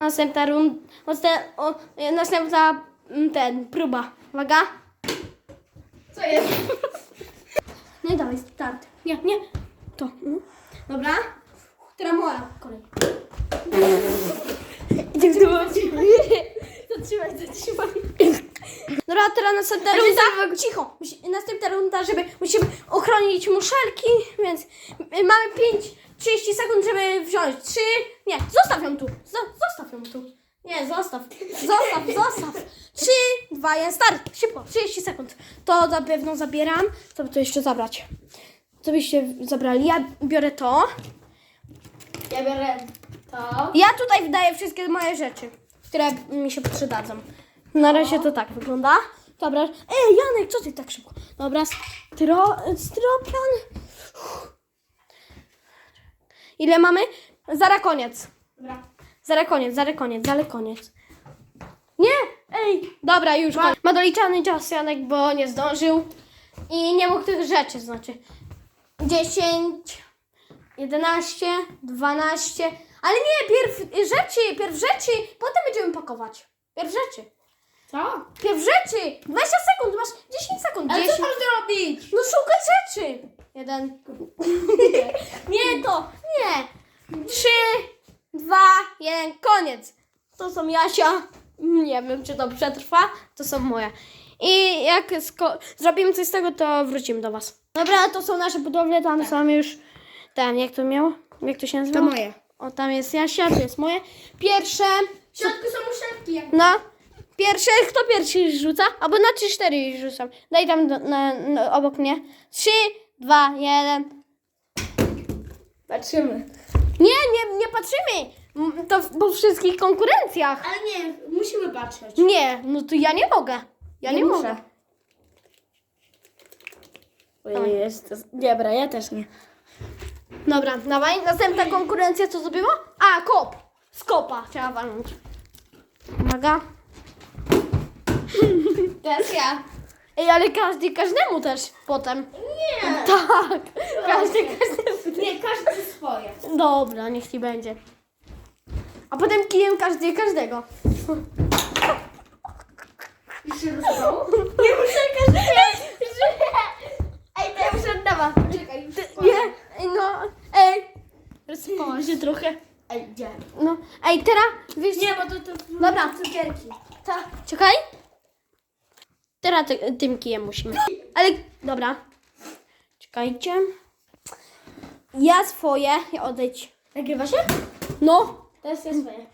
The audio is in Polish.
Następna runda, następna mm, ten, próba. Uwaga. Co jest? No i dawaj, start. Nie, nie. To. Dobra. Teraz moja kolej. Idziemy w Zatrzymaj, zatrzymaj. Dobra, teraz następna runda. Cicho. Musi- Następna runda, żeby musimy ochronić muszelki, więc mamy 5, 30 sekund, żeby wziąć. 3, nie, zostaw ją tu. Zo- zostaw ją tu. Nie, zostaw. Zostaw, zostaw. 3, 2, 1, start. Szybko, 30 sekund. To na pewno zabieram. Co by to jeszcze zabrać? Co byście zabrali? Ja biorę to. Ja biorę to. Ja tutaj wydaję wszystkie moje rzeczy, które mi się przydadzą. Na razie to tak wygląda. Dobra. Ej, Janek, co ty tak szybko? Dobra, stro, stropian. Ile mamy? Zara koniec. Dobra. Zara koniec, zara koniec, zara koniec. Nie! Ej! Dobra, już. Ma, ma doliczany czas Janek, bo nie zdążył. I nie mógł tych rzeczy, znaczy. 10, 11, 12. Ale nie, pierw rzeczy, pierw rzeczy, potem będziemy pakować. Pierw rzeczy. Co? Pierw rzeczy! 20 sekund, masz 10 sekund. Ale 10. co masz zrobić? No szukaj rzeczy! Jeden. nie to, nie. Trzy, dwa, jeden, koniec. To są Jasia. Nie wiem, czy to przetrwa. To są moje. I jak zrobimy coś z tego, to wrócimy do Was. Dobra, to są nasze budowle, tam są już ten, jak to miało? Jak to się nazywa? To moje. O, tam jest Jasia, tu jest moje. Pierwsze, W środku są. Jak... no, pierwsze, kto pierwszy rzuca? Albo na 3-4 rzucam. Daj tam do, na, na, obok mnie. 3, 2, 1. Patrzymy. Nie, nie, nie patrzymy. M, To w- po wszystkich konkurencjach. Ale nie, musimy patrzeć. Nie, no to ja nie mogę. Ja nie, mogę. Ojej, jest to... Dobra, ja też nie. Dobra, dawaj. Następna konkurencja co zrobiło? A, kop. Z kopa trzeba walnąć. Uwaga. Teraz ja. Ej, ale każdy każdemu też potem. Nie. Tak. Każdy każdemu. Nie, każdy swoje. Dobra, niech ci będzie. A potem kijem każdy każdego. Już się rozdało? Nie muszę każdy Ej, to ja muszę oddawać. Poczekaj, już Nie, no, ej. Rozpała się trochę. Ej, gdzie? No, ej, teraz, wiesz, Nie, bo to, to Dobra. cukierki. Ta, czekaj. Teraz ty, tym kijem musimy. Ale, dobra. Czekajcie. Ja swoje, ja odejdź. Nagrywa się? No, Teraz ja swoje.